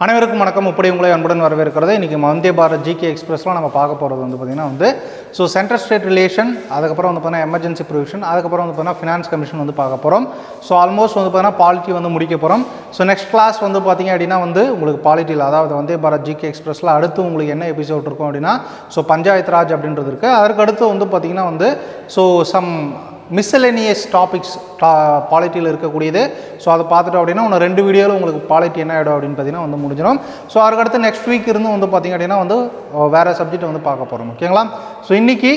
அனைவருக்கும் வணக்கம். இப்படி உங்களை அன்புடன் வரவேற்கிறது இன்றைக்கி வந்தே பாரத் ஜிகே எக்ஸ்பிரஸ்லாம் நம்ம பார்க்க போகிறது வந்து பார்த்திங்கன்னா வந்து ஸோ சென்ட்ரல் ஸ்டேட் ரிலேஷன் அதுக்கப்புறம் வந்து பார்த்தீங்கன்னா எமர்ஜென்சி ப்ரொவிஷன் அதுக்கப்புறம் வந்து பார்த்தீங்கன்னா ஃபினான்ஸ் கமிஷன் வந்து பார்க்க போகிறோம் ஸோ ஆல்மோஸ்ட் வந்து பார்த்தீங்கன்னா பாலிட்டி வந்து முடிக்க போகிறோம் ஸோ நெக்ஸ்ட் கிளாஸ் வந்து பார்த்தீங்க அப்படின்னா வந்து உங்களுக்கு பாலிட்டியில் அதாவது வந்தே பாரத் ஜிகே எக்ஸ்பிரஸில் அடுத்து உங்களுக்கு என்ன எபிசோட் இருக்கும் அப்படின்னா ஸோ பஞ்சாயத்து ராஜ் அப்படின்றது இருக்குது அதற்கு அடுத்து வந்து பார்த்திங்கன்னா வந்து ஸோ சம் மிஸ்சலேனியஸ் டாபிக்ஸ் பாலிட்டியில் இருக்கக்கூடியது. ஸோ அதை பார்த்துட்டோம் அப்படின்னா ஒன்று ரெண்டு வீடியோவில் உங்களுக்கு பாலிட்டி என்ன ஆகிடும் அப்படின்னு பார்த்தீங்கன்னா வந்து முடிஞ்சிடும். ஸோ அதுக்கடுத்து நெக்ஸ்ட் வீக் இருந்து வந்து பார்த்திங்க அப்படின்னா வந்து வேறு சப்ஜெக்ட் வந்து பார்க்க போகிறோம் ஓகேங்களா ஸோ இன்றைக்கி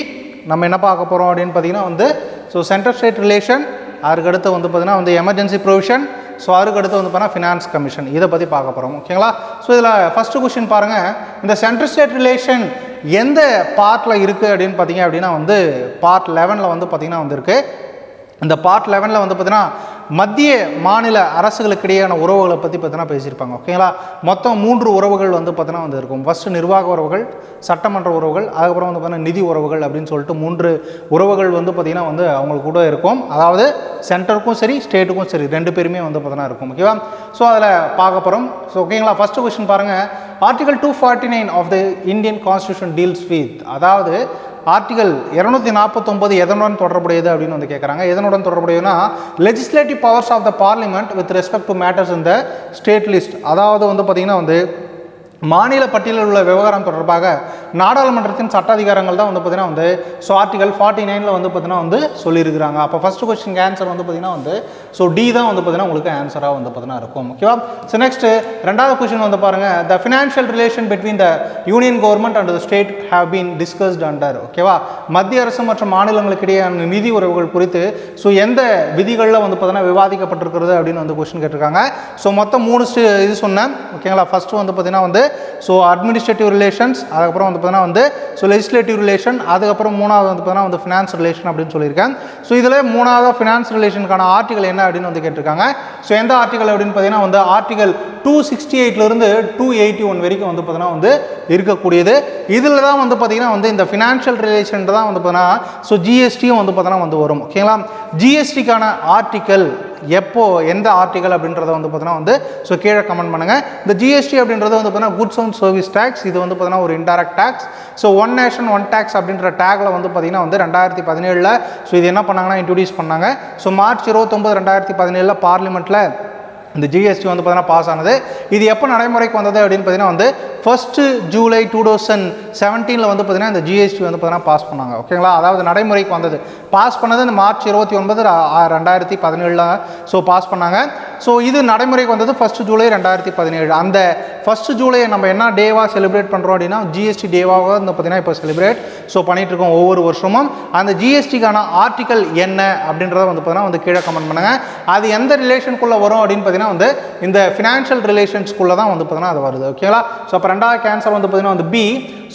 நம்ம என்ன பார்க்க போகிறோம் அப்படின்னு பார்த்தீங்கன்னா வந்து ஸோ சென்ட்ரல் ஸ்டேட் ரிலேஷன் அதுக்கடுத்து வந்து பார்த்திங்கன்னா வந்து எமர்ஜென்சி ப்ரொவிஷன் ஸோ அதுக்கடுத்து வந்து பார்த்தீங்கன்னா ஃபினான்ஸ் கமிஷன் இதை பற்றி பார்க்க போகிறோம் ஓகேங்களா ஸோ இதில் ஃபஸ்ட்டு கொஷின் பாருங்கள் இந்த சென்ட்ரல் ஸ்டேட் ரிலேஷன் எந்த பார்ட்டில் இருக்குது அப்படின்னு பார்த்தீங்க அப்படின்னா வந்து பார்ட் லெவனில் வந்து பார்த்திங்கன்னா வந்து இந்த பார்ட் லெவனில் வந்து பார்த்தீங்கன்னா மத்திய மாநில அரசுகளுக்கு உறவுகளை பற்றி பார்த்தீங்கன்னா பேசியிருப்பாங்க. ஓகேங்களா மொத்தம் மூன்று உறவுகள் வந்து பார்த்தீங்கன்னா வந்து இருக்கும் ஃபஸ்ட்டு நிர்வாக உறவுகள் சட்டமன்ற உறவுகள் அதுக்கப்புறம் வந்து பார்த்தீங்கன்னா நிதி உறவுகள் அப்படின்னு சொல்லிட்டு மூன்று உறவுகள் வந்து பார்த்திங்கன்னா வந்து அவங்களுக்கு கூட இருக்கும். அதாவது சென்டருக்கும் சரி ஸ்டேட்டுக்கும் சரி ரெண்டு பேருமே வந்து பார்த்தீங்கன்னா இருக்கும். ஓகேவா ஸோ அதில் பார்க்க போகிறோம் ஸோ ஓகேங்களா ஃபஸ்ட்டு கொஸ்டின் பாருங்கள் article two forty nine of the Indian constitution deals with அதாவது ஆர்டிகல் இரநூத்தி நாற்பத்தொம்பது எதனுடன் தொடர்புடையது அப்படின்னு வந்து கேட்குறாங்க எதனுடன் தொடர்புடையதுன்னா legislative powers of the parliament with respect to matters இந்த ஸ்டேட் லிஸ்ட் அதாவது வந்து பார்த்திங்கன்னா வந்து மாநில பட்டியலில் உள்ள விவகாரம் தொடர்பாக நாடாளுமன்றத்தின் சட்ட அதிகாரங்கள் தான் வந்து பார்த்தீங்கன்னா வந்து ஸோ ஆர்டிகல் ஃபார்ட்டி நைனில் வந்து பார்த்தீங்கன்னா வந்து சொல்லியிருக்கிறாங்க. அப்போ ஃபஸ்ட்டு கொஸ்டின் ஆன்சர் வந்து பார்த்தீங்கன்னா வந்து ஸோ டி தான் வந்து பார்த்தீங்கன்னா உங்களுக்கு ஆன்சராக வந்து பார்த்தீங்கன்னா இருக்கும். ஓகேவா ஸோ நெக்ஸ்ட் ரெண்டாவது கொஸ்டின் வந்து பாருங்கள் the financial relation between the union government and the state have been discussed under ஓகேவா மத்திய அரசு மற்றும் மாநிலங்களுக்கு இடையேயான நிதி உறவுகள் குறித்து ஸோ எந்த விதிகளில் வந்து பார்த்தீங்கன்னா விவாதிக்கப்பட்டிருக்கிறது அப்படின்னு வந்து கொஸ்டின் கேட்டிருக்காங்க. ஸோ மொத்தம் மூணு இது சொன்னேன். ஓகேங்களா ஃபஸ்ட்டு வந்து பார்த்தீங்கன்னா வந்து ஸோ அட்மினிஸ்ட்ரேட்டிவ் ரிலேஷன்ஸ் அதுக்கப்புறம் வந்து பார்த்தீங்கன்னா வந்து ஸோ லெஜிஸ்லேட்டிவ் ரிலேஷன் அதுக்கப்புறம் மூணாவது வந்து பார்த்தீங்கன்னா வந்து ஃபினான்ஸ் ரிலேஷன் அப்படின்னு சொல்லியிருக்கேன் ஸோ இதில் மூணாவது ஃபினான்ஸ் ரிலேஷனுக்கான ஆர்டிகல் என்ன அப்படின்னு வந்து கேட்டிருக்காங்க. ஸோ எந்த ஆர்டிகல் அப்படின்னு பார்த்தீங்கன்னா வந்து ஆர்டிகல் டூ சிக்ஸ்டி எயிட்லேருந்து டூ எயிட்டி ஒன் வரைக்கும் வந்து பார்த்தீங்கன்னா வந்து இருக்கக்கூடியது. இதில் தான் வந்து பார்த்தீங்கன்னா வந்து இந்த ஃபினான்ஷியல் ரிலேஷன் தான் வந்து பார்த்தீங்கன்னா ஸோ ஜிஎஸ்டியும் வந்து பார்த்தீங்கன்னா வந்து வரும். ஓகேங்களா ஜிஎஸ்டிக்கான ஆர்டிக்கல் எப்போது எந்த ஆர்டிகல் அப்படின்றத வந்து பார்த்தீங்கன்னா வந்து ஸோ கீழே கமெண்ட் பண்ணுங்கள் இந்த ஜிஎஸ்டி அப்படின்றது வந்து பார்த்தீங்கன்னா குட்ஸ் அண்ட் சர்வீஸ் டேக்ஸ் இது வந்து பார்த்தீங்கன்னா ஒரு indirect tax so one nation one tax அப்படின்ற டேக்கில் வந்து பார்த்தீங்கன்னா வந்து ரெண்டாயிரத்தி பதினேழில் ஸோ இது என்ன பண்ணாங்கன்னா இன்ட்ரடியூஸ் பண்ணாங்க. ஸோ மார்ச் இருபத்தொம்பது ரெண்டாயிரத்தி பதினேழில் பார்லிமெண்ட்டில் இந்த ஜிஎஸ்டி வந்து பார்த்தீங்கன்னா பாஸ் ஆனது. இது எப்போ நடைமுறைக்கு வந்தது அப்படின்னு பார்த்தீங்கன்னா வந்து ஃபஸ்ட்டு ஜூலை டூ தௌசண்ட் செவன்டீனில் வந்து பார்த்தீங்கன்னா இந்த ஜிஎஸ்டி வந்து பார்த்தீங்கன்னா பாஸ் பண்ணாங்க. ஓகேங்களா அதாவது நடைமுறைக்கு வந்தது. பாஸ் பண்ணது இந்த மார்ச் இருபத்தி ஒன்பது ரெண்டாயிரத்தி பதினேழில் ஸோ பாஸ் பண்ணாங்க. ஸோ இது நடைமுறைக்கு வந்தது ஃபஸ்ட்டு ஜூலை ரெண்டாயிரத்தி பதினேழு. அந்த ஃபஸ்ட்டு ஜூலை நம்ம என்ன டேவாக செலிப்ரேட் பண்ணுறோம் அப்படின்னா ஜிஎஸ்டி டேவாக வந்து பார்த்திங்கன்னா இப்போ செலிப்ரேட் ஸோ பண்ணிகிட்ருக்கோம் இருக்கோம் ஒவ்வொரு வருஷமும். அந்த ஜிஎஸ்டிக்கான ஆர்டிக்கல் என்ன அப்படின்றத வந்து பார்த்தீங்கன்னா வந்து கீழே கமெண்ட் பண்ணுங்கள் அது எந்த ரிலேஷனுக்குள்ளே வரும் அப்படின்னு பார்த்தீங்கன்னா வந்து இந்த ஃபினான்ஷியல் ரிலேஷன்ஸ்குள்ளே தான் வந்து பார்த்தீங்கன்னா அது வருது ஓகேங்களா ஸோ அப்போ ரெண்டாவது கேன்சர் வந்து பார்த்தீங்கன்னா வந்து B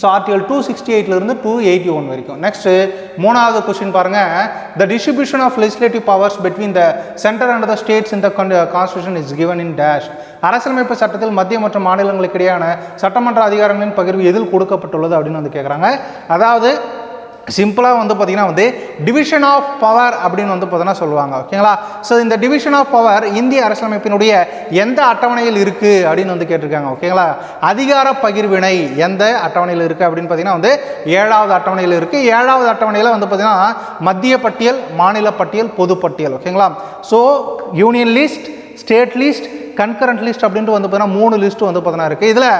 so article two sixty எயிட்லேருந்து two eighty one வரைக்கும். நெக்ஸ்ட்டு மூணாவது கொஸ்டின் பாருங்கள் the distribution of legislative powers between the centre and the states இந்த constitution is given in dash அரசியலமைப்பு சட்டத்தில் மத்திய மற்றும் மாநிலங்களுக்கு இடையான சட்டமன்ற அதிகாரங்களின் பகிர்வு எதில் கொடுக்கப்பட்டுள்ளது அப்படின்னு வந்து கேட்குறாங்க அதாவது சிம்பிளாக வந்து பார்த்திங்கன்னா வந்து டிவிஷன் ஆஃப் பவர் அப்படின்னு வந்து பார்த்தீங்கன்னா சொல்லுவாங்க ஓகேங்களா ஸோ இந்த டிவிஷன் ஆஃப் பவர் இந்திய அரசியலமைப்பினுடைய எந்த அட்டவணையில் இருக்குது அப்படின்னு வந்து கேட்டிருக்காங்க ஓகேங்களா அதிகார பகிர்வினை எந்த அட்டவணையில் இருக்குது அப்படின்னு பார்த்தீங்கன்னா வந்து ஏழாவது அட்டவணையில் இருக்குது ஏழாவது அட்டவணையில் வந்து பார்த்திங்கன்னா மத்திய பட்டியல் மாநில பட்டியல் பொது பட்டியல் ஓகேங்களா so union list state list concurrent list அப்படின்ட்டு வந்து பார்த்தீங்கன்னா மூணு லிஸ்ட் வந்து பார்த்தீங்கன்னா இருக்குது இதில்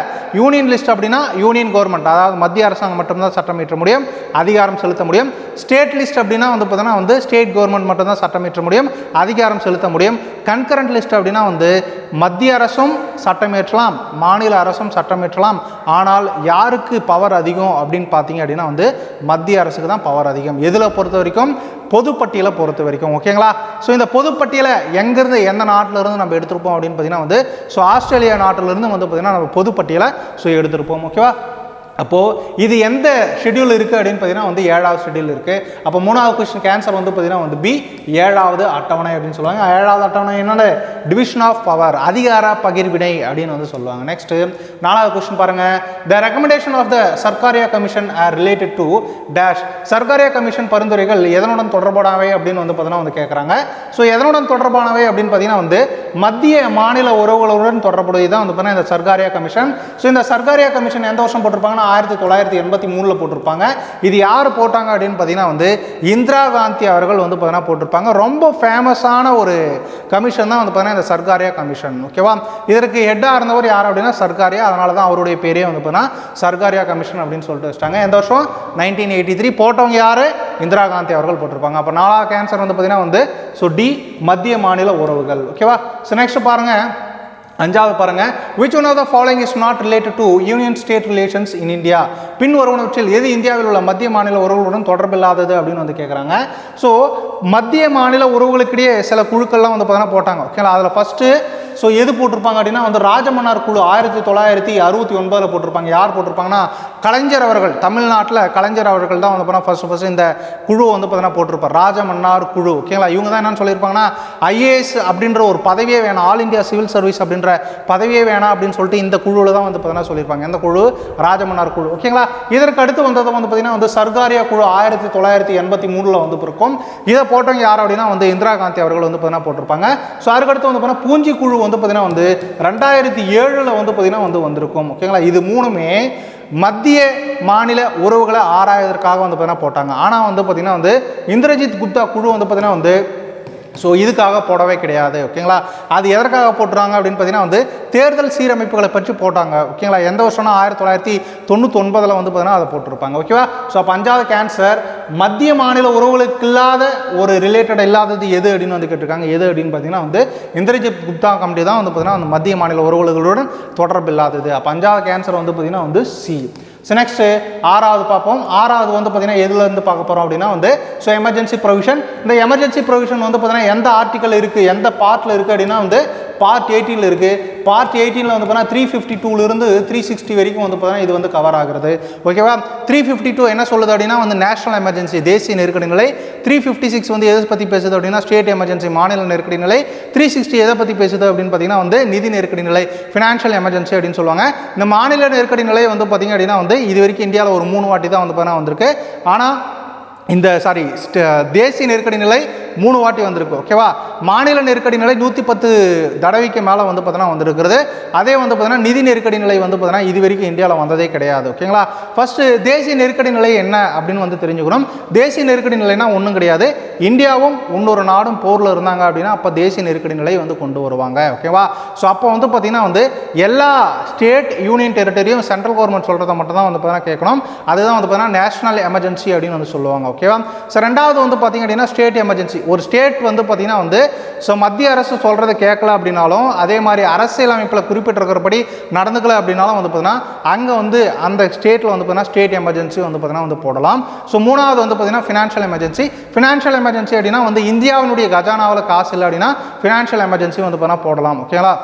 யூனியன் லிஸ்ட் அப்படின்னா யூனியன் கவர்மெண்ட் அதாவது மத்திய அரசாங்கம் மட்டும்தான் சட்டம் இயற்ற முடியும் அதிகாரம் செலுத்த முடியும். ஸ்டேட் லிஸ்ட் அப்படின்னா வந்து பார்த்தீங்கன்னா வந்து ஸ்டேட் கவர்மெண்ட் மட்டும்தான் சட்டம் இயற்ற முடியும் அதிகாரம் செலுத்த முடியும். கன்கரண்ட் லிஸ்ட் அப்படின்னா வந்து மத்திய அரசும் சட்டம் ஏற்றலாம் மாநில அரசும் சட்டம் ஏற்றலாம். ஆனால் யாருக்கு பவர் அதிகம் அப்படின்னு பார்த்தீங்க அப்படின்னா வந்து மத்திய அரசுக்கு தான் பவர் அதிகம். எதில் பொறுத்த வரைக்கும்? பொதுப்பட்டியலை பொறுத்த வரைக்கும். ஓகேங்களா ஸோ இந்த பொதுப்பட்டியலை எங்கேருந்து எந்த நாட்டில் இருந்து நம்ம எடுத்திருப்போம் அப்படின்னு பார்த்திங்கன்னா வந்து ஸோ ஆஸ்திரேலியா நாட்டிலிருந்து வந்து பார்த்திங்கன்னா நம்ம பொதுப்பட்டியலை ஸோ எடுத்துருப்போம் ஓகேவா அப்போது இது எந்த ஷெட்யூல் இருக்குது அப்படின்னு பார்த்தீங்கன்னா வந்து ஏழாவது ஷெட்யூல் இருக்குது அப்போ மூணாவது கொஸ்டின் கேன்சர் வந்து பார்த்தீங்கன்னா வந்து பி ஏழாவது அட்டவணை அப்படின்னு சொல்லுவாங்க. ஏழாவது அட்டவணை என்னென்ன டிவிஷன் ஆஃப் பவர் அதிகார பகிர்வினை அப்படின்னு வந்து சொல்லுவாங்க. நெக்ஸ்ட்டு நாலாவது கொஸ்டின் பாருங்க. The recommendation of the Sarkaria commission are related to dash Sarkaria commission பரிந்துரைகள் எதனுடன் தொடர்பானவை அப்படின்னு வந்து பார்த்தீங்கன்னா வந்து கேட்குறாங்க ஸோ எதனுடன் தொடர்பானவை அப்படின்னு பார்த்தீங்கன்னா வந்து மத்திய மாநில உறவுகளுடன் தொடர்புடையதான் வந்து பார்த்தீங்கன்னா இந்த சர்க்காரியா கமிஷன் ஸோ இந்த சர்க்காரியா கமிஷன் எந்த வருஷம் போட்டிருப்பாங்கன்னா? ஆயிரத்தி தொள்ளாயிரத்தி எண்பத்தி மூணில் போட்டிருப்பாங்க. இது யார் போட்டாங்க அப்படின்னு பார்த்தீங்கன்னா வந்து இந்திரா காந்தி அவர்கள் வந்து பார்த்தீங்கன்னா போட்டிருப்பாங்க. ரொம்ப ஃபேமஸான ஒரு கமிஷன் தான் வந்து பார்த்தீங்கன்னா இந்த சர்க்காரியா கமிஷன் ஓகேவா இதற்கு ஹெட்டாக இருந்தவர் யார் அப்படின்னா சர்க்காரியா. அதனால தான் அவருடைய பேரே வந்து பார்த்தீங்கன்னா சர்க்காரியா கமிஷன் அப்படின்னு சொல்லிட்டு வச்சிட்டாங்க. எந்த வருஷம்? நைன்டீன் எயிட்டி த்ரீ போட்டவங்க யார்? இந்திரா காந்தி அவர்கள் போட்டிருப்பாங்க. அப்போ நாலாவது கேன்சர் வந்து பார்த்தீங்கன்னா வந்து ஸோ டி மத்திய மாநில உறவுகள் ஓகேவா ஸோ நெக்ஸ்ட் பாருங்கள் அஞ்சாவது பாருங்க. Which one of the following is not related to union state relations in India பின் வருவனவற்றில் எது இந்தியாவில் உள்ள மத்திய மாநில உறவுகளுடன் தொடர்பில்லாதது அப்படின்னு வந்து கேட்குறாங்க ஸோ மத்திய மாநில உறவுகளுக்கிடையே சில குழுக்கள்லாம் வந்து பார்த்தீங்கன்னா போட்டாங்க. ஓகேங்களா அதில் ஃபஸ்ட்டு ஸோ எது போட்டிருப்பாங்க அப்படின்னா வந்து ராஜமன்னார் குழு ஆயிரத்தி தொள்ளாயிரத்தி அறுபத்தி ஒன்பதில் போட்டிருப்பாங்க. யார் போட்டிருப்பாங்கன்னா கலைஞர் அவர்கள் தமிழ்நாட்டில் கலைஞர் அவர்கள் தான் வந்து பார்த்தீங்கன்னா ஃபஸ்ட்டு ஃபஸ்ட்டு இந்த குழு வந்து பார்த்தீங்கன்னா போட்டிருப்பார். ராஜமன்னார் குழு. ஓகேங்களா இவங்க தான் என்னென்னு சொல்லியிருப்பாங்கன்னா ஐஏஎஸ் அப்படின்ற ஒரு பதவியே வேணாம் ஆல் இந்தியா சிவில் சர்வீஸ் அப்படின்ற பதவியே வேணாம் அப்படின்னு சொல்லிட்டு இந்த குழுவில் தான் வந்து பார்த்தீங்கன்னா சொல்லியிருப்பாங்க. இந்த குழு? ராஜமன்னார் குழு. ஓகேங்களா இதற்கு அடுத்து வந்தது வந்து பார்த்தீங்கன்னா வந்து சர்க்காரியா குழு ஆயிரத்தி தொள்ளாயிரத்தி எண்பத்தி மூணில் வந்து இருக்கும் இதை போட்டவங்க யார் அப்படின்னா வந்து இந்திரா காந்தி அவர்கள் வந்து பார்த்தீங்கன்னா போட்டிருப்பாங்க. ஸோ அதுக்கடுத்து வந்து பார்த்தீங்கன்னா பூஞ்சி குழு வந்து பார்த்தீங்கன்னா வந்து ரெண்டாயிரத்தி ஏழில் வந்து பார்த்தீங்கன்னா வந்து வந்திருக்கும். ஓகேங்களா இது மூணுமே மத்திய மாநில உறவுகளை ஆராயதற்காக வந்து பார்த்தீங்கன்னா போட்டாங்க. ஆனால் வந்து பார்த்தீங்கன்னா வந்து இந்திரஜித் குப்தா குழு வந்து பார்த்தீங்கன்னா வந்து ஸோ இதுக்காக போடவே கிடையாது ஓகேங்களா? அது எதற்காக போட்டுறாங்க அப்படின்னு பார்த்தீங்கன்னா வந்து தேர்தல் சீரமைப்புகளை பற்றி போட்டாங்க ஓகேங்களா? எந்த வருஷம்னா ஆயிரத்தி தொள்ளாயிரத்தி தொண்ணூற்றி ஒன்பதில் வந்து பார்த்தீங்கன்னா அதை போட்டிருப்பாங்க ஓகேவா? ஸோ அப்போ அஞ்சாவது கேன்சர் மத்திய மாநில உறவுகளுக்கு இல்லாத ஒரு ரிலேட்டட் இல்லாதது எது அப்படின்னு வந்து கேட்டிருக்காங்க. எது அப்படின்னு பார்த்தீங்கன்னா வந்து இந்திரஜித் குப்தா கமிட்டி தான் வந்து பார்த்தீங்கன்னா அந்த மத்திய மாநில உறவுகளுடன் தொடர்பு இல்லாதது அப்போ அஞ்சாவது கேன்சர் வந்து பார்த்தீங்கன்னா வந்து சி ஸோ நெக்ஸ்ட்டு ஆறாவது பார்ப்போம். ஆறாவது வந்து பார்த்தீங்கன்னா எதுலேருந்து பார்க்க போகிறோம் அப்படின்னா வந்து ஸோ எமர்ஜென்சி ப்ரொவிஷன் இந்த எமர்ஜென்சி ப்ரொவிஷன் வந்து பார்த்தீங்கன்னா எந்த ஆர்டிக்கல் இருக்குது எந்த பார்ட்டில் இருக்குது அப்படின்னா வந்து பார்ட் எயிட்டியில் இருக்குது பார்ட் எயிட்டீனில் வந்து பார்த்தீங்கன்னா த்ரீ ஃபிஃப்டி டூலேருந்து த்ரீ சிக்ஸ்டி வரைக்கும் வந்து பார்த்தீங்கன்னா இது வந்து கவர் ஆகுறது. ஓகேவா த்ரீ ஃபிஃப்டி டூ என்ன சொல்லுது அப்படின்னா வந்து நேஷனல் எமர்ஜென்சி தேசிய நெருக்கடி நிலை. த்ரீ ஃபிஃப்டி சிக்ஸ் வந்து எதை பற்றி பேசுது அப்படின்னா ஸ்டேட் எமர்ஜென்சி மாநில நெருக்கடி நிலை. த்ரீ சிக்ஸ்டி எதை பற்றி பேசுது அப்படின்னு பார்த்தீங்கன்னா வந்து நிதி நெருக்கடி நிலை ஃபினான்ஷியல் எமர்ஜென்சி அப்படின்னு சொல்லுவாங்க. இந்த மாநில நெருக்கடி நிலை வந்து பார்த்தீங்க அப்படின்னா வந்து இது வரைக்கும் இந்தியாவில் ஒரு மூணு வாட்டி தான் வந்து பார்த்தீங்கன்னா வந்திருக்கு. ஆனால் இந்த சாரி தேசிய நெருக்கடி நிலை மூணு வாட்டி வந்திருக்கு ஓகேவா மாநில நெருக்கடி நிலை நூற்றி பத்து தடவைக்கு மேலே வந்து பார்த்தோன்னா வந்திருக்கிறது. அதே வந்து பார்த்தீங்கன்னா நிதி நெருக்கடி நிலை வந்து பார்த்தோன்னா இது வரைக்கும் இந்தியாவில் வந்ததே கிடையாது ஓகேங்களா ஃபஸ்ட்டு தேசிய நெருக்கடி நிலை என்ன அப்படின்னு வந்து தெரிஞ்சுக்கணும். தேசிய நெருக்கடி நிலைனா ஒன்றும் கிடையாது. இந்தியாவும் இன்னொரு நாடும் போரில் இருந்தாங்க அப்படின்னா அப்போ தேசிய நெருக்கடி நிலை வந்து கொண்டு வருவாங்க ஓகேவா ஸோ அப்போ வந்து பார்த்திங்கன்னா வந்து எல்லா ஸ்டேட் யூனியன் டெரிட்டரியும் சென்ட்ரல் கவர்மெண்ட் சொல்கிறத மட்டும் தான் வந்து பார்த்தீங்கன்னா கேட்கணும். அதுதான் வந்து பார்த்தீங்கன்னா நேஷனல் எமர்ஜென்சி அப்படின்னு வந்து சொல்லுவாங்க ஓகேவா? ஸோ ரெண்டாவது வந்து பார்த்தீங்க அப்படின்னா ஸ்டேட் எமர்ஜென்சி ஒரு ஸ்டேட் வந்து பார்த்திங்கன்னா வந்து ஸோ மத்திய அரசு சொல்கிறத கேட்கல அப்படின்னாலும் அதே மாதிரி அரசியல் அமைப்பில் குறிப்பிட்டிருக்கிறபடி நடந்துக்கல அப்படின்னாலும் வந்து பார்த்திங்கன்னா அங்கே வந்து அந்த ஸ்டேட்டில் வந்து பார்த்தீங்கன்னா ஸ்டேட் எமர்ஜென்சி வந்து பார்த்திங்கன்னா வந்து போடலாம். ஸோ மூணாவது வந்து பார்த்தீங்கன்னா ஃபினான்ஷியல் எமர்ஜென்சி ஃபினான்ஷியல் எமர்ஜென்சி அப்படின்னா வந்து இந்தியாவினுடைய கஜானாவில் காசு இல்லை அப்படின்னா ஃபினான்ஷியல் எமர்ஜென்சி வந்து பார்த்திங்கன்னா போடலாம். ஓகேங்களா?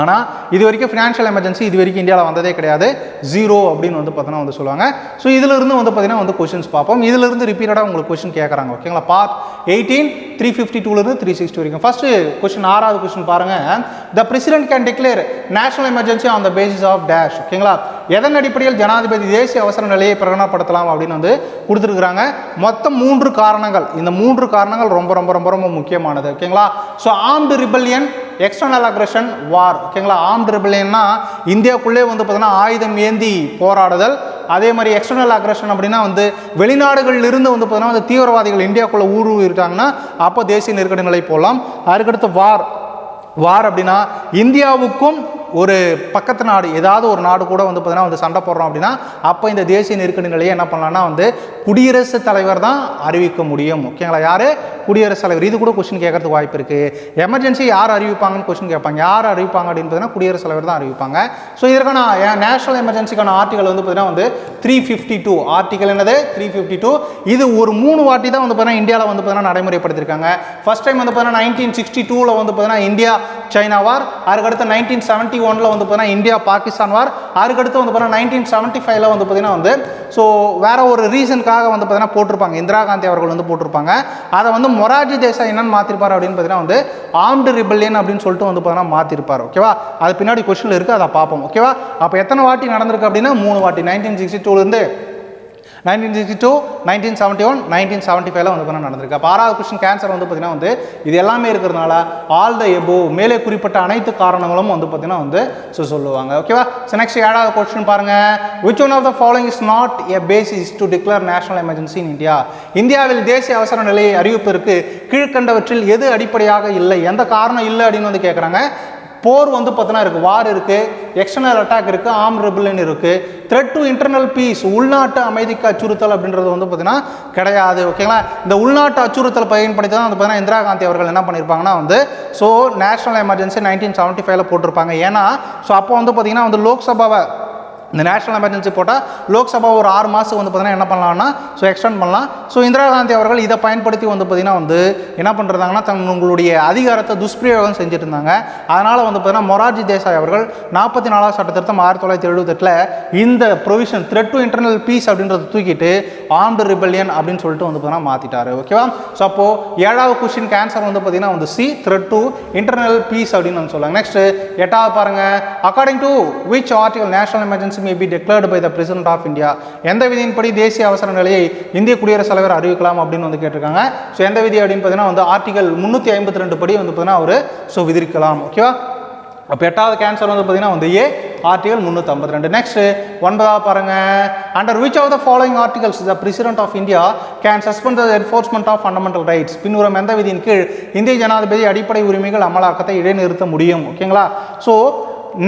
ஆனால் இது வரைக்கும் ஃபினான்ஷியல் எமர்ஜென்சி இது வரைக்கும் இந்தியாவில் வந்ததே கிடையாது. ஜீரோ அப்படின்னு வந்து பார்த்தோன்னா வந்து சொல்லுவாங்க. ஸோ இதிலிருந்து வந்து பார்த்தீங்கன்னா வந்து கொஷின்ஸ் பார்ப்போம். இதிலிருந்து ரிப்பீட்டடாக உங்களுக்கு கொஷின் கேட்குறாங்க ஓகேங்களா பார்ட் எயிட்டீன் த்ரீ ஃபிஃப்டி டூலேருந்து த்ரீ சிக்ஸ்டி வரைக்கும். ஃபஸ்ட்டு கொஷின் ஆறாவது கொஷின் பாருங்கள் the president can declare national emergency on the basis of dash ஓகேங்களா எதன் அடிப்படையில் ஜனாதிபதி தேசிய அவசர நிலையை பிரகடனப்படுத்தலாம் அப்படின்னு வந்து கொடுத்துருக்குறாங்க. மொத்தம் மூன்று காரணங்கள். இந்த மூன்று காரணங்கள் ரொம்ப ரொம்ப ரொம்ப ரொம்ப முக்கியமானது ஓகேங்களா so armed rebellion external aggression war ஓகேங்களா ஆம் ரிபல்லியன்னா இந்தியாவுக்குள்ளே வந்து பார்த்தீங்கன்னா ஆயுதம் ஏந்தி போராடுதல். அதே மாதிரி எக்ஸ்டர்னல் அக்ரஷன் அப்படின்னா வந்து வெளிநாடுகளில் இருந்து வந்து பார்த்தீங்கன்னா வந்து தீவிரவாதிகள் இந்தியாவுக்குள்ளே ஊடுருவிட்டாங்கன்னா அப்போ தேசிய நெருக்கடி நிலை போகலாம் அதுக்கடுத்து வார் வார் அப்படின்னா இந்தியாவுக்கும் ஒரு பக்கத்து நாடு ஏதாவது ஒரு நாடு கூட வந்து பார்த்தீங்கன்னா வந்து சண்டை போடுறோம் அப்படின்னா அப்போ இந்த தேசிய நெருக்கடி நிலையை என்ன பண்ணலாம்னா வந்து குடியரசுத் தலைவர் தான் அறிவிக்க முடியும். ஓகேங்களா? யார்? குடியரசுத் தலைவர். இது கூட கொஸ்டின் கேட்கறதுக்கு வாய்ப்பு இருக்குது எமர்ஜென்சி யார் அறிவிப்பாங்கன்னு கொஸ்டின் கேட்பாங்க. யார் அறிவிப்பாங்க அப்படின்னு பார்த்தீங்கன்னா குடியரசுத் தலைவர் தான் அறிவிப்பாங்க. ஸோ இதற்கான நேஷனல் எமர்ஜென்சிக்கான ஆர்டிகல் வந்து பார்த்தீங்கன்னா வந்து த்ரீ ஃபிஃப்டி டூ ஆர்டிகல் என்னது? த்ரீ ஃபிஃப்டி டூ இது ஒரு மூணு வாட்டி தான் வந்து பார்த்தீங்கன்னா இந்தியாவில் வந்து பார்த்தீங்கன்னா நடைமுறைப்படுத்திருக்காங்க. ஃபர்ஸ்ட் டைம் வந்து பார்த்தீங்கன்னா நைன்டீன் சிக்ஸ்டி டூவில் வந்து பார்த்தீங்கன்னா இந்தியா சைனா வார் அதுக்கடுத்து நைன்டீன் செவன்ட்டி ஒனில் வந்து பார்த்தீங்கன்னா இந்தியா பாகிஸ்தான் வார் அதுக்கடுத்து வந்து பார்த்தீங்கன்னா நைன்டீன் செவன்ட்டி ஃபைவ்ல வந்து பார்த்தீங்கன்னா வந்து ஸோ வேற ஒரு ரீசனுக்காக வந்து பார்த்தீங்கன்னா போட்டிருப்பாங்க. இந்திரா காந்தி அவர்கள் வந்து போட்டிருப்பாங்க. அதை வந்து மொராஜி தேசாய் என்னன்னு மாற்றிருப்பார் அப்படின்னு பார்த்தீங்கன்னா வந்து ஆர்ம்டு ரிபல்லியன் அப்படின்னு சொல்லிட்டு வந்து பார்த்தீங்கன்னா மாற்றிருப்பார் ஓகேவா அது பின்னாடி கொஸ்டின் இருக்குது அதை பார்ப்போம். ஓகேவா அப்போ எத்தனை வாட்டி நடந்திருக்கு அப்படின்னா மூணு வாட்டி. நைன்டீன் சிக்ஸ்டி டூலேருந்து nineteen sixty two nineteen seventy one nineteen seventy ஃபைவ்ல வந்து பார்த்தீங்கன்னா நடந்திருக்கு. அப்போ ஆறாவது கொஸ்டின் கேன்சர் வந்து பார்த்தீங்கன்னா வந்து இது எல்லாமே இருக்கிறதுனால ஆல் த எபோ மேலே குறிப்பிட்ட அனைத்து காரணங்களும் வந்து பார்த்தீங்கன்னா வந்து ஸோ சொல்லுவாங்க. ஓகேவா ஸோ நெக்ஸ்ட் ஏழாவது கொஸ்டின் பாருங்க. Which one of the following is not a basis to declare national emergency in India இந்தியாவில் தேசிய அவசர நிலையை அறிவிப்பிற்கு கீழ்கண்டவற்றில் எது அடிப்படையாக இல்லை? எந்த காரணம் இல்லை அப்படின்னு வந்து கேட்குறாங்க போர் வந்து பார்த்தீங்கன்னா இருக்குது வார் இருக்குது எக்ஸ்டர்னல் அட்டாக் இருக்குது ஆம் ரெபிளியன் இருக்குது த்ரெட் டு இன்டர்னல் பீஸ் உள்நாட்டு அமைதிக்கு அச்சுறுத்தல் அப்படின்றது வந்து பார்த்தீங்கன்னா கிடையாது. ஓகேங்களா இந்த உள்நாட்டு அச்சுறுத்தல் பயன்படுத்தி தான் வந்து பார்த்தீங்கன்னா இந்திரா காந்தி அவர்கள் என்ன பண்ணியிருப்பாங்கன்னா வந்து so national emergency nineteen seventy ஃபைவ்ல போட்டிருப்பாங்க. ஏன்னா ஸோ அப்போ வந்து பார்த்தீங்கன்னா வந்து லோக்சபாவை இந்த நேஷனல் எமர்ஜென்சி போட்டால் லோக்சபா ஒரு ஆறு மாதம் வந்து பார்த்தீங்கன்னா என்ன பண்ணலாம்னா ஸோ எக்ஸ்டெண்ட் பண்ணலாம். ஸோ இந்திரா காந்தி அவர்கள் இதை பயன்படுத்தி வந்து பார்த்தீங்கன்னா வந்து என்ன பண்ணுறாங்கன்னா தங்களுடைய அதிகாரத்தை துஷ்பிரயோகம் செஞ்சுட்டு இருந்தாங்க அதனால் வந்து பார்த்தீங்கன்னா மொரார்ஜி தேசாய் அவர்கள் நாற்பத்தி நாலாவது சட்ட திருத்தம் ஆயிரத்தி தொள்ளாயிரத்தி எழுபத்தெட்டில் இந்த provision threat to internal peace அப்படின்றத தூக்கிட்டு ஆர்ம்டு ரிபல்லியன் அப்படின்னு சொல்லிட்டு வந்து பார்த்தீங்கன்னா மாற்றிட்டாரு ஓகேவா ஸோ அப்போது ஏழாவது கொஸ்டின் கேன்சர் வந்து பார்த்தீங்கன்னா வந்து C threat to internal peace அப்படின்னு வந்து சொல்லுவாங்க நெக்ஸ்ட் எட்டாவது பாருங்க. According to which article national emergency may be declared by the president of India எந்த விதியின்படி தேசிய அவசர நிலையை இந்திய குடியரசுத் தலைவர் அறிவிக்கலாம் அப்படின்னு வந்து கேட்டிருக்காங்க. ஸோ எந்த விதி அப்படின்னு பார்த்தீங்கன்னா வந்து ஆர்டிகல் முந்நூற்றி ஐம்பத்தி ரெண்டு படி வந்து பார்த்தீங்கன்னா அவர் ஸோ விதிக்கலாம். ஓகேவா அப்போ எட்டாவது கேன்சர் வந்து பார்த்தீங்கன்னா வந்து ஏ ஆர்டிகல் முந்நூற்றி ஐம்பத்தி ரெண்டு. நெக்ஸ்ட் ஒன்பதாவது பாருங்க. Under which of the following articles the president of India can suspend the enforcement of fundamental rights பின்வரும் எந்த விதியின் கீழ் இந்திய ஜனாதிபதி அடிப்படை உரிமைகள் அமலாக்கத்தை இடைநிறுத்த முடியும்? ஓகேங்களா ஸோ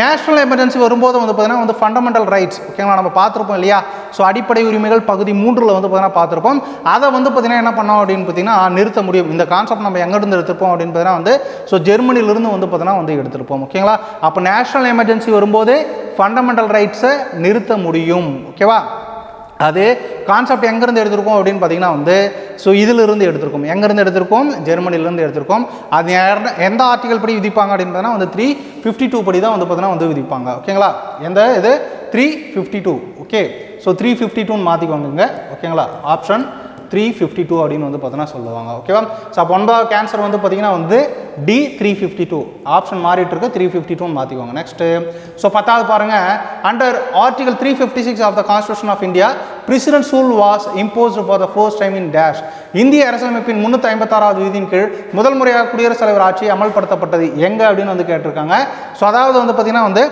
நேஷ்னல் எமர்ஜென்சி வரும்போது வந்து பார்த்தீங்கன்னா வந்து ஃபண்டமெண்டல் ரைட்ஸ் ஓகேங்களா நம்ம பார்த்துருப்போம் இல்லையா? ஸோ அடிப்படை உரிமைகள் பகுதி மூன்றில் வந்து பார்த்தீங்கன்னா பார்த்துருப்போம். அதை வந்து பார்த்தீங்கன்னா என்ன பண்ணோம் அப்படின்னு பார்த்தீங்கன்னா நிறுத்த முடியும். இந்த கான்செப்ட் நம்ம எங்கேருந்து எடுத்திருப்போம் அப்படின்னு பார்த்தீங்கன்னா வந்து ஸோ ஜெர்மனிலிருந்து வந்து பார்த்தீங்கன்னா வந்து எடுத்திருப்போம் ஓகேங்களா அப்போ நேஷ்னல் எமர்ஜென்சி வரும்போது ஃபண்டமெண்டல் ரைட்ஸை நிறுத்த முடியும் ஓகேவா அது கான்செப்ட் எங்கேருந்து எடுத்திருக்கோம் அப்படின்னு பார்த்தீங்கன்னா வந்து ஸோ இதிலிருந்து எடுத்திருக்கோம். எங்கேருந்து எடுத்திருக்கோம்? ஜெர்மனிலேருந்து எடுத்திருக்கோம். அது எந்த- ஆர்டிகல் படி விதிப்பாங்க அப்படின்னு பார்த்தீங்கன்னா வந்து த்ரீ ஃபிஃப்டி டூ படி தான் வந்து பார்த்தீங்கன்னா வந்து விதிப்பாங்க. ஓகேங்களா எந்த இது? Three fifty two okay so three fifty டூன்னு மாற்றிக்கோங்க ஓகேங்களா ஆப்ஷன் த்ரீ ஃபிஃப்டி டூ அப்படின்னு வந்து பார்த்தீங்கன்னா சொல்லுவாங்க ஓகேவா ஸோ அப்போ ஒன்பதாவது கேன்சர் வந்து பார்த்தீங்கன்னா வந்து D three fifty two option மாறிட்டு இருக்கு த்ரீ ஃபிஃப்டி டூன்னு மாற்றிக்கோங்க நெக்ஸ்ட்டு ஸோ பத்தாவது பாருங்க. Under article three fifty six of the constitution of India president rule was imposed for the first time in dash இந்திய அரசமைப்பின் முந்நூற்றி ஐம்பத்தாறாவது விதியின் கீழ் முதல் முறையாக குடியரசுத் தலைவர் ஆட்சி அமல்படுத்தப்பட்டது எங்கே அப்படின்னு வந்து கேட்டிருக்காங்க. ஸோ அதாவது வந்து பார்த்தீங்கன்னா வந்து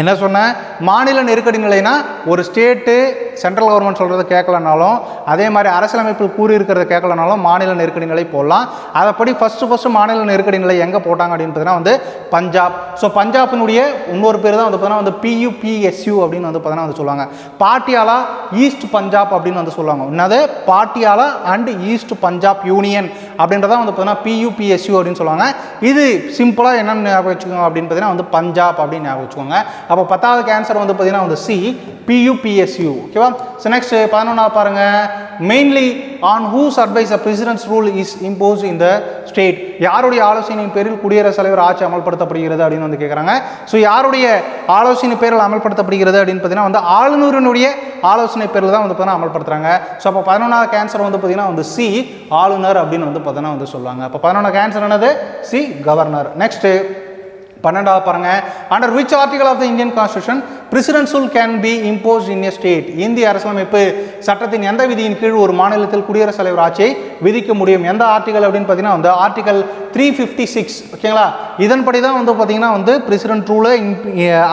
என்ன சொன்னேன் மாநில நெருக்கடி நிலைனா ஒரு ஸ்டேட்டு சென்ட்ரல் கவர்மெண்ட் சொல்கிறத கேட்கலனாலும் அதே மாதிரி அரசியலமைப்பில் கூறியிருக்கிறத கேட்கலனாலும் மாநில நெருக்கடி நிலை போடலாம் அதைப்படி ஃபஸ்ட்டு ஃபஸ்ட்டு மாநில நெருக்கடி நிலை எங்கே போட்டாங்க அப்படின்னு பார்த்தீங்கன்னா வந்து பஞ்சாப். ஸோ பஞ்சாபினுடைய இன்னொரு பேர் தான் வந்து பார்த்தீங்கன்னா வந்து பியூபிஎஸ்யூ அப்படின்னு வந்து பார்த்தீங்கன்னா வந்து சொல்லுவாங்க. பாட்டியாலா ஈஸ்ட் பஞ்சாப் அப்படின்னு வந்து சொல்லுவாங்க. என்னது? Patiala and east Punjab union அப்படின்றத வந்து பார்த்தீங்கன்னா பியூபிஎஸ்யூ அப்படின்னு சொல்லுவாங்க. இது சிம்பிளாக என்னென்னு ஞாபகம் வச்சுக்கோங்க அப்படின்னு பார்த்தீங்கன்னா வந்து பஞ்சாப் அப்படின்னு ஞாபகம் வச்சுக்கோங்க. அப்போ பத்தாவது கேன்சர் வந்து பார்த்தீங்கன்னா வந்து சி பியூபிஎஸ்யூ ஓகேவா ஸோ நெக்ஸ்ட் பதினொன்றாவது பாருங்கள் mainly on whose advice a president's rule is impose in the state யாருடைய ஆலோசனையின் பேரில் குடியரசுத் தலைவர் ஆட்சி அமல்படுத்தப்படுகிறது அப்படின்னு வந்து கேட்குறாங்க ஸோ யாருடைய ஆலோசனை பேரில் அமல்படுத்தப்படுகிறது அப்படின்னு பார்த்தீங்கன்னா வந்து ஆளுநரினுடைய ஆலோசனை பேரில் தான் வந்து பார்த்தீங்கன்னா அமல்படுத்துறாங்க. ஸோ அப்போ பதினொன்றாவது கேன்சர் வந்து பார்த்தீங்கன்னா வந்து சி ஆளுநர் அப்படின்னு வந்து பார்த்தீங்கன்னா வந்து சொல்லுவாங்க. அப்போ பதினொன்றாவது கேன்சர் என்னது? சி கவர்னர் நெக்ஸ்ட்டு பன்னெண்டாவது பாருங்க. Under which article of the Indian constitution president rule can be impose in a state இந்திய அரசியலமைப்பு சட்டத்தின் எந்த விதியின் கீழ் ஒரு மாநிலத்தில் குடியரசுத் தலைவர் ஆட்சியை விதிக்க முடியும்? எந்த ஆர்டிகல் அப்படின்னு பார்த்தீங்கன்னா வந்து ஆர்டிகல் த்ரீ ஃபிஃப்டி சிக்ஸ் ஓகேங்களா இதன்படி தான் வந்து பார்த்தீங்கன்னா வந்து பிரசிடென்ட் ரூலை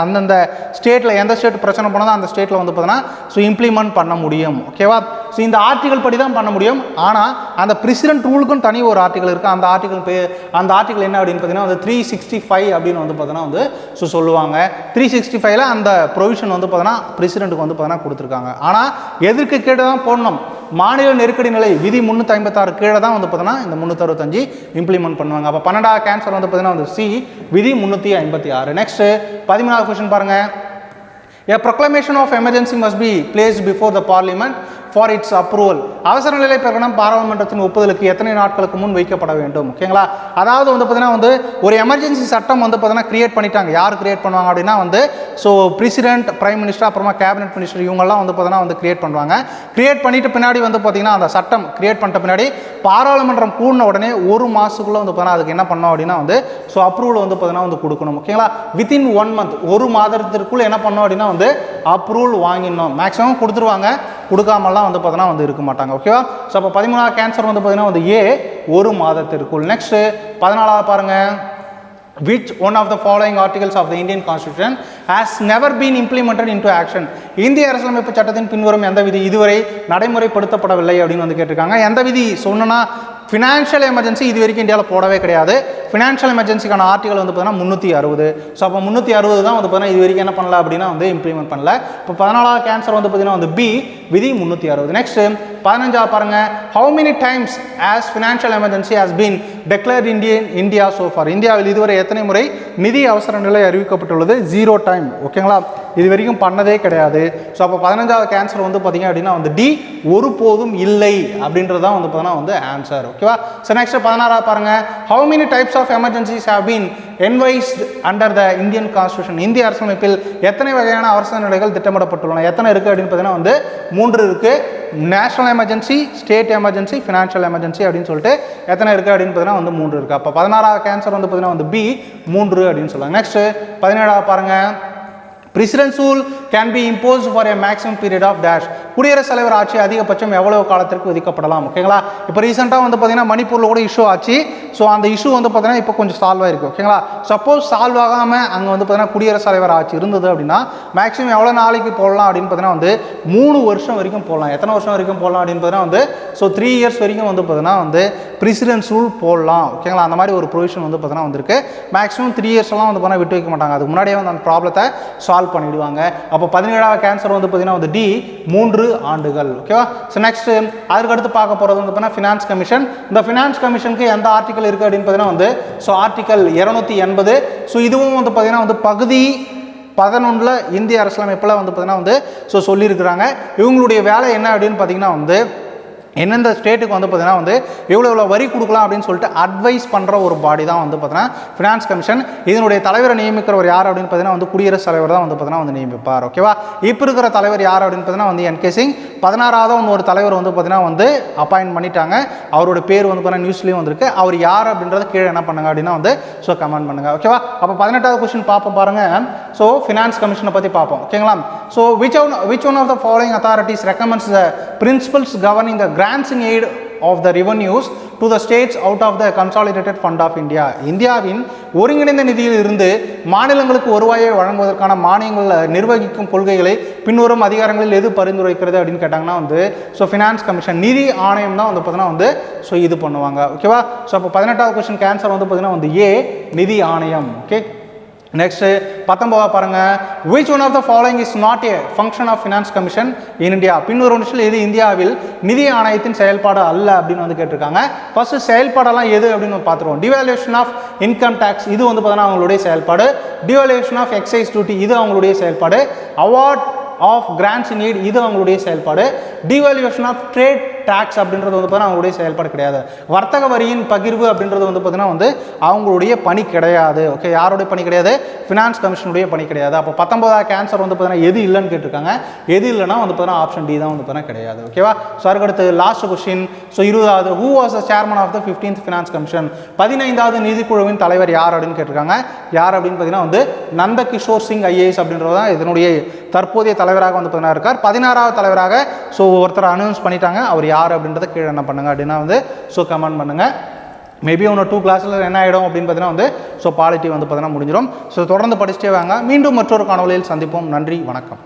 அந்தந்த ஸ்டேட்டில் எந்த ஸ்டேட் பிரச்சனை பண்ணதோ அந்த ஸ்டேட்டில் வந்து பார்த்தீங்கன்னா ஸோ இம்ப்ளிமெண்ட் பண்ண முடியும். ஓகேவா ஸோ இந்த ஆர்டிகல் படி தான் பண்ண முடியும். ஆனால் அந்த பிரசிடென்ட் ரூலுக்கும் தனி ஒரு ஆர்டிகல் இருக்குது அந்த ஆர்டிகல் பே அந்த ஆர்டிகல் என்ன அப்படின்னு பார்த்தீங்கன்னா வந்து த்ரீ சிக்ஸ்டி ஃபைவ் அப்படின்னு வந்து பார்த்தீங்கன்னா வந்து ஸோ சொல்லுவாங்க. த்ரீ சிக்ஸ்டி ஃபைவ்ல அந்த ப்ரொவிஷன் வந்து பார்த்தீங்கன்னா பிரசிடென்ட்டுக்கு வந்து பார்த்தீங்கன்னா கொடுத்துருக்காங்க. ஆனால் எதற்கு கீழே தான் போடணும். மாநில நெருக்கடி நிலை விதி முந்நூற்றி ஐம்பத்தாறு கீழே தான் வந்து பார்த்தீங்கன்னா இந்த முந்நூற்றறுபத்தஞ்சு இம்ப்ளிமெண்ட் பண்ணுவாங்க. அப்போ பன்னெண்டாவது கேன்சர் வந்து பார்த்தீங்கன்னா வந்து சி விதி முந்நூற்றி ஐம்பத்தி ஆறு. நெக்ஸ்ட் பதிமூணாவது கொஸ்டின் பாருங்கள் A proclamation of emergency must be placed before the parliament. For its approval அவசர நிலை பிரகடனம் பாராளுமன்றத்தின் ஒப்புதலுக்கு எத்தனை நாட்களுக்கு முன் வைக்கப்பட வேண்டும்? ஓகேங்களா? அதாவது வந்து பார்த்தீங்கன்னா வந்து ஒரு எமர்ஜென்சி சட்டம் வந்து பார்த்தீங்கன்னா கிரியேட் பண்ணிட்டாங்க. யார் கிரியேட் பண்ணுவாங்க அப்படின்னா வந்து ஸோ பிரசிடென்ட் பிரைம் மினிஸ்டர் அப்புறமா கேபினெட் மினிஸ்டர் இவங்கெல்லாம் வந்து பார்த்தீங்கன்னா வந்து கிரியேட் பண்ணுவாங்க. கிரியேட் பண்ணிட்டு பின்னாடி வந்து பார்த்தீங்கன்னா அந்த சட்டம் கிரியேட் பண்ணிட்ட பின்னாடி பாராளுமன்றம் கூடின உடனே ஒரு மாதத்துக்குள்ளே வந்து பார்த்தீங்கன்னா அதுக்கு என்ன பண்ணோம் அப்படின்னா வந்து ஸோ அப்ரூவல் வந்து பார்த்தீங்கன்னா வந்து கொடுக்கணும். ஓகேங்களா? வித்தின் ஒன் மந்த் ஒரு மாதத்திற்குள்ளே என்ன பண்ணோம் அப்படின்னா வந்து அப்ரூவல் வாங்கிடணும் மேக்ஸிமம் கொடுத்துருவாங்க. கொடுக்காமலாம் வந்து பார்த்தீங்கன்னா வந்து இருக்க மாட்டாங்க ஓகேவா ஸோ அப்போ பதிமூணாவது கேன்சர் வந்து பார்த்தீங்கன்னா வந்து ஏ ஒரு மாதத்திற்குள். நெக்ஸ்ட்டு பதினாலாவது பாருங்கள் which one of the following articles of the Indian Constitution has never been implemented into action? இந்திய அரசியலமைப்பு சட்டத்தின் பின்வரும் எந்த விதி இதுவரை நடைமுறைப்படுத்தப்படவில்லை அப்படின்னு வந்து கேட்டிருக்காங்க. எந்த விதி? சொன்னா ஃபினான்ஷியல் எமர்ஜென்சி இது வரைக்கும் இந்தியாவில் போடவே கிடையாது. ஃபினான்ஷியல் எமர்ஜென்சிக்கான ஆர்டிகல் வந்து பார்த்தீங்கன்னா முந்நூற்றி அறுபது. ஸோ அப்போ முந்நூற்றி அறுபது தான் வந்து பார்த்தீங்கன்னா இது வரைக்கும் என்ன பண்ணல அப்படின்னா வந்து இம்ப்ளிமெண்ட் பண்ணல. இப்போ பதினாலாவது கேன்சர் வந்து பார்த்தீங்கன்னா வந்து பி விதி முந்நூற்றி அறுபது. நெக்ஸ்ட் பதினஞ்சாவது பாருங்கள் how many times as financial emergency has been declared Indian India so far இந்தியாவில் இதுவரை எத்தனை முறை நிதி அவசர நிலை அறிவிக்கப்பட்டுள்ளது? ஜீரோ டைம் ஓகேங்களா இது வரைக்கும் பண்ணதே கிடையாது. ஸோ அப்போ பதினஞ்சாவது கேன்சர் வந்து பார்த்திங்க அப்படின்னா வந்து டி ஒருபோதும் இல்லை அப்படின்றது தான் வந்து பார்த்தீங்கன்னா வந்து ஆன்சர் ஓகேவா ஸோ நெக்ஸ்ட் பதினாறாவது பாருங்கள் how many types of emergencies have been envisaged under the Indian constitution இந்திய அரசமைப்பில் எத்தனை வகையான அவசர நிலைகள் திட்டமிடப்பட்டுள்ளன? எத்தனை இருக்குது அப்படின்னு பார்த்தீங்கன்னா வந்து மூன்று இருக்குது national emergency state emergency financial emergency அப்படின்னு சொல்லிட்டு எத்தனை இருக்குது அப்படின்னு பார்த்தீங்கன்னா வந்து மூன்று இருக்குது அப்போ பதினாறாவது கேன்சர் வந்து பார்த்தீங்கன்னா வந்து பி மூன்று அப்படின்னு சொல்லுவாங்க. நெக்ஸ்ட் பதினேழாவது பாருங்கள் president rule can be impose for a maximum period of dash குடியரசுத் தலைவர் ஆட்சி அதிகபட்சம் எவ்வளவு காலத்திற்கு விதிக்கப்படலாம் ஓகேங்களா இப்போ ரீசெண்டாக வந்து பார்த்தீங்கன்னா மணிப்பூரில் கூட இஷ்யூ ஆச்சு. ஸோ அந்த இஷ்யூ வந்து பார்த்தீங்கன்னா இப்போ கொஞ்சம் சால்வ் ஆயிருக்கு ஓகேங்களா சப்போஸ் சால்வ் ஆகாமல் அங்கே வந்து பார்த்தீங்கன்னா குடியரசுத் தலைவர் ஆட்சி இருந்தது அப்படின்னா மேக்ஸிமம் எவ்வளோ நாளைக்கு போடலாம் அப்படின்னு பார்த்தீங்கன்னா வந்து மூணு வருஷம் வரைக்கும் போடலாம். எத்தனை வருஷம் வரைக்கும் போடலாம் அப்படின்னு பார்த்தீங்கன்னா வந்து ஸோ த்ரீ இயர்ஸ் வரைக்கும் வந்து பார்த்தீங்கன்னா வந்து பிரசிடென்ஸ் ரூல் போடலாம் ஓகேங்களா அந்த மாதிரி ஒரு ப்ரொவிஷன் வந்து பார்த்தீங்கன்னா வந்திருக்கு. மேக்ஸிமம் த்ரீ இயர்ஸ்லாம் வந்து பார்த்தீங்கன்னா விட்டு வைக்க மாட்டாங்க. அதுக்கு முன்னாடியே வந்து அந்த ப்ராப்ளத்தை சால்வ் பண்ணிடுவாங்க. அப்போ பதினேழாவது கேன்சர் வந்து பார்த்தீங்கன்னா வந்து டி மூன்று ஆண்டுகள். ஓகேவா ஸோ நெக்ஸ்ட் அதுக்கு அடுத்து பார்க்க போகிறது வந்து பார்த்தீங்கன்னா ஃபினான்ஸ் கமிஷன் இந்த ஃபினான்ஸ் கமிஷனுக்கு எந்த ஆர்டிக்கல் இருக்குது அப்படின்னு பார்த்தீங்கன்னா வந்து ஸோ ஆர்டிக்கல் இரநூத்தி எண்பது. ஸோ இதுவும் வந்து பார்த்தீங்கன்னா வந்து பகுதி பதினொன்றில் இந்திய அரசியலமைப்பில் வந்து பார்த்தீங்கன்னா வந்து ஸோ சொல்லியிருக்கிறாங்க. இவங்களுடைய வேலை என்ன அப்படின்னு பார்த்தீங்கன்னா வந்து எந்தெந்த ஸ்டேட்டுக்கு வந்து பார்த்தீங்கன்னா வந்து எவ்வளோ எவ்வளோ வரி கொடுக்கலாம் அப்படின்னு சொல்லிட்டு அட்வைஸ் பண்ணுற ஒரு பாடி தான் வந்து பார்த்தீங்கன்னா ஃபினான்ஸ் கமிஷன் இதனுடைய தலைவரை நியமிக்கிறவர் யார் அப்படின்னு பார்த்தீங்கன்னா வந்து குடியரசுத் தலைவர் தான் வந்து பார்த்தீங்கன்னா வந்து நியமிப்பார். ஓகேவா இப்போ இருக்கிற தலைவர் யார் அப்படின்னு பார்த்தீங்கன்னா வந்து என்கே சிங் பதினாறாவது ஒன்று ஒரு தலைவர் வந்து பார்த்தீங்கன்னா வந்து அப்பாயின்ட் பண்ணிட்டாங்க. அவரோட பேர் வந்து பார்த்தீங்கன்னா நியூஸ்லேயும் வந்திருக்கு. அவர் யார் அப்படின்றத கீழே என்ன பண்ணுங்க அப்படின்னா வந்து ஸோ கமெண்ட் பண்ணுங்க. ஓகேவா அப்போ பதினெட்டாவது கொஸ்டின் பார்ப்போம் பாருங்க. ஸோ ஃபினான்ஸ் கமிஷனை பற்றி பார்ப்போம். ஓகேங்களா so which one which one of the following authorities recommends the principles governing the grants in aid of the revenues to the states out of the consolidated fund of India இந்தியாவின் ஒருங்கிணைந்த நிதியில் இருந்து மாநிலங்களுக்கு வருவாயை வழங்குவதற்கான மானியங்களை நிர்வகிக்கும் கொள்கைகளை பின்வரும் அதிகாரங்களில் எது பரிந்துரைக்கிறது அப்படின்னு கேட்டாங்கன்னா வந்து ஸோ ஃபினான்ஸ் கமிஷன் நிதி ஆணையம் தான் வந்து பார்த்தீங்கன்னா வந்து ஸோ இது பண்ணுவாங்க. ஓகேவா ஸோ அப்போ பதினெட்டாவது கொஸ்டின் கேன்சர் வந்து பார்த்தீங்கன்னா வந்து ஏ நிதி ஆணையம். ஓகே நெக்ஸ்ட் பத்தொன்பதா பாருங்க. Which one of the following is not a function of finance commission in India பின்னொரு நிமிஷத்தில் இது இந்தியாவில் நிதி ஆணையத்தின் செயல்பாடு அல்ல அப்படின்னு வந்து கேட்டிருக்காங்க. ஃபர்ஸ்ட் செயல்பாடெல்லாம் எது அப்படின்னு பார்த்துருவோம். டிவாலுவேஷன் ஆஃப் இன்கம் டேக்ஸ் இது வந்து பார்த்தீங்கன்னா அவங்களுடைய செயல்பாடு. டிவாலுவேஷன் ஆஃப் எக்ஸைஸ் டியூட்டி இது அவங்களுடைய செயல்பாடு. அவார்ட் ஆஃப் கிராண்ட்ஸ் நீட் இது அவங்களுடைய செயல்பாடு. டிவாலுவேஷன் ஆஃப் ட்ரேட் டேக்ஸ் அப்படின்றது வந்து பார்த்தீங்கன்னா அவங்களுடைய செயல்பாடு கிடையாது. வர்த்தக வரியின் பகிர்வு அப்படின்றது வந்து பார்த்தீங்கன்னா வந்து அவங்களுடைய பணி கிடையாது. ஓகே யாருடைய பணி கிடையாது? ஃபினான்ஸ் கமிஷனுடைய பணி கிடையாது. அப்போ பத்தொன்பதாவது கேன்சர் வந்து பார்த்தீங்கன்னா எது இல்லைன்னு கேட்டிருக்காங்க. எது இல்லைன்னா வந்து பார்த்தீங்கன்னா ஆப்ஷன் டி தான் வந்து பார்த்தீங்கன்னா கிடையாது. ஓகேவா ஸோ அதுக்கடுத்து லாஸ்ட் கொஸ்டின் ஸோ இருபதாவது who was the chairman of the fifteenth finance commission பதினைந்தாவது நிதிக்குழுவின் தலைவர் யார் அப்படின்னு கேட்டிருக்காங்க. யார் அப்படின்னு பார்த்தீங்கன்னா வந்து நந்த கிஷோர் சிங் ஐஏஎஸ் அப்படின்றது தான் இதனுடைய தற்போதைய தலைவராக வந்து பார்த்தீங்கன்னா இருக்கார். பதினாறாவது தலைவராக ஸோ ஒருத்தர் அனௌன்ஸ் பண்ணிட்டாங்க. அவர் யார் அப்படின்றத கீழே என்ன பண்ணுங்கள் அப்படின்னா வந்து ஸோ கமெண்ட் பண்ணுங்க. மேபி ஒன்று டூ கிளாஸில் என்ன ஆகிடும் அப்படின்னு பார்த்தீங்கன்னா வந்து ஸோ பாலிட்டி வந்து பார்த்தீங்கன்னா முடிஞ்சிடும். ஸோ தொடர்ந்து படிச்சுட்டே வாங்க. மீண்டும் மற்றொரு காணொலியில் சந்திப்போம். நன்றி வணக்கம்.